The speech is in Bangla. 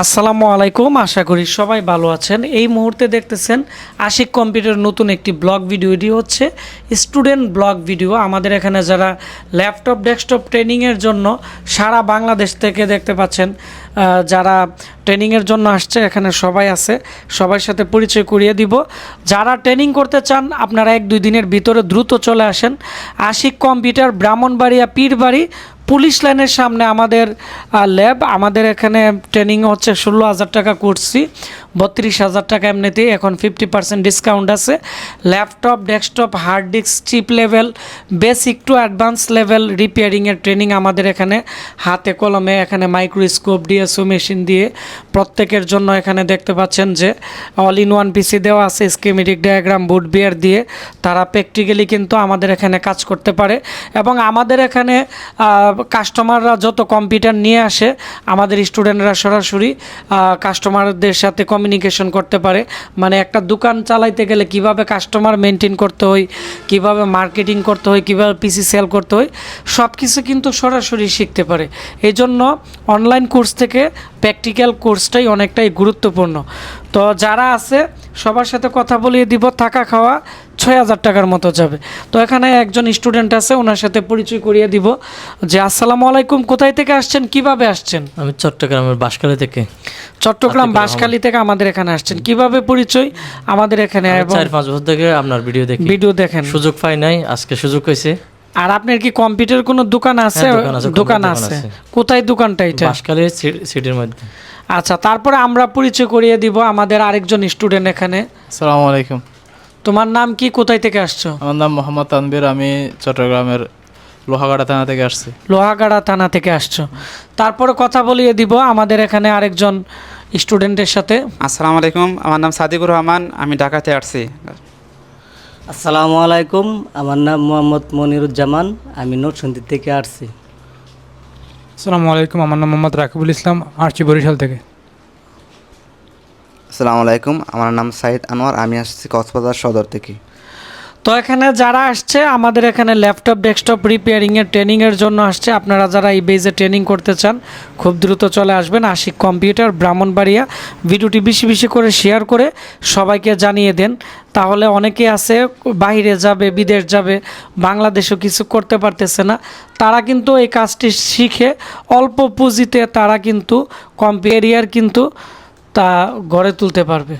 আসসালামু আলাইকুম, আশা করি সবাই ভালো আছেন। এই মুহূর্তে দেখতেছেন আশিক কম্পিউটার নতুন একটি ব্লগ ভিডিওটি হচ্ছে স্টুডেন্ট ব্লগ ভিডিও। আমাদের এখানে যারা ল্যাপটপ, ডেস্কটপ ট্রেনিংয়ের জন্য সারা বাংলাদেশ থেকে দেখতে পাচ্ছেন যারা ট্রেনিংয়ের জন্য আসছে, এখানে সবাই আছে। সবার সাথে পরিচয় করিয়ে দিব। যারা ট্রেনিং করতে চান, আপনারা এক দুই দিনের ভিতরে দ্রুত চলে আসেন। আশিক কম্পিউটার, ব্রাহ্মণবাড়িয়া, পীরবাড়ি পুলিশ লাইনের সামনে আমাদের ল্যাব আমাদের এখানে ট্রেনিং হচ্ছে ষোলো হাজার টাকা করছি বত্রিশ হাজার টাকা এমনিতেই, এখন ফিফটি পার্সেন্ট ডিসকাউন্ট আছে। Laptop desktop hard disk chip level basic to advance level রিপেয়ারিংয়ের training আমাদের এখানে, হাতে কলমে এখানে মাইক্রোস্কোপ ডিএসও মেশিন দিয়ে, প্রত্যেকের জন্য এখানে দেখতে পাচ্ছেন যে অল ইন ওয়ান পিসি দেওয়া আছে স্কিমেটিক ডায়াগ্রাম বুট বিয়ার দিয়ে, তারা প্র্যাকটিক্যালি কিন্তু আমাদের এখানে কাজ করতে পারে। এবং আমাদের এখানে কাস্টমাররা যত কম্পিউটার নিয়ে আসে, আমাদের স্টুডেন্টরা সরাসরি কাস্টমারদের সাথে কমিউনিকেশন করতে পারে। মানে একটা দোকান চালাইতে গেলে কীভাবে কাস্টমার মেনটেন করতে হয়, কীভাবে মার্কেটিং করতে হয়, কীভাবে পিসি সেল করতে হয় সব কিছু কিন্তু সরাসরি শিখতে পারে। এই জন্য অনলাইন কোর্স থেকে প্র্যাকটিক্যাল কোর্সটাই অনেকটাই গুরুত্বপূর্ণ। তো যারা আছে, সবার সাথে কথা বলিয়ে দিব, থাকা খাওয়া। ছয় হাজার টাকার মতো যাবে। তো এখানে একজন স্টুডেন্ট আছে ওনার সাথে পরিচয় করিয়ে দিব যে আসসালামু আলাইকুম কোথায় থেকে আসছেন? কীভাবে আসছেন? আমি চট্টগ্রামের বাঁশখালী থেকে। চট্টগ্রাম বাঁশখালী থেকে আমাদের এখানে আসছেন। কীভাবে পরিচয়? আমাদের এখানে চার পাঁচ বছর থেকে আপনার ভিডিও দেখি। ভিডিও দেখেন। সুযোগ পাই নাই আজকে সুযোগ হয়েছে। আর আপনার কি কম্পিউটার কোনো দোকান আছে? হ্যাঁ, দোকান আছে, দোকান আছে। কোথায় দোকানটা এটা? বাঁশখালী সিটির মধ্যে। আচ্ছা তারপরে আমরা পরিচয় করিয়ে দিব আমাদের আরেকজন স্টুডেন্ট এখানে। আসসালামু আলাইকুম। তোমার নাম কি? কোথায় থেকে আসছো? আমার নাম মোহাম্মদ তানবীর আমি চট্টগ্রামের লোহাগাড়া থানা থেকে আসছি। লোহাগাড়া থানা থেকে আসছো। তারপরে কথা বলিয়ে দিব আমাদের এখানে আরেকজন স্টুডেন্টের সাথে। আসসালামু আলাইকুম আমার নাম সাদিকুর রহমান আমি ঢাকাতে আসছি। আসসালামু আলাইকুম আমার নাম মোহাম্মদ মনিরুজ্জামান আমি নরসিংদী থেকে আসছি। আসসালামু আলাইকুম আমার নাম মোহাম্মদ রাকিবুল ইসলাম আরচি বরিশাল থেকে। আসসালামু আলাইকুম, আমার নাম সাইদ আনোয়ার, আমি আসছি কক্সবাজার সদর থেকে। তো এখানে যারা আসছে, আমাদের এখানে ল্যাপটপ, ডেস্কটপ রিপেয়ারিংয়ের ট্রেনিংয়ের জন্য আসছে। আপনারা যারা এই বেজে ট্রেনিং করতে চান, খুব দ্রুত চলে আসবেন। আশিক কম্পিউটার, ব্রাহ্মণবাড়িয়া। ভিডিওটি বেশি বেশি করে শেয়ার করে সবাইকে জানিয়ে দেন। তাহলে অনেকে আছে, বাইরে যাবে, বিদেশ যাবে, বাংলাদেশও কিছু করতে পারতেছে না। তারা কিন্তু এই কাজটি শিখে অল্প পুঁজিতে তারা কিন্তু কম্পিউটার কিন্তু তা গড়ে তুলতে পারবে।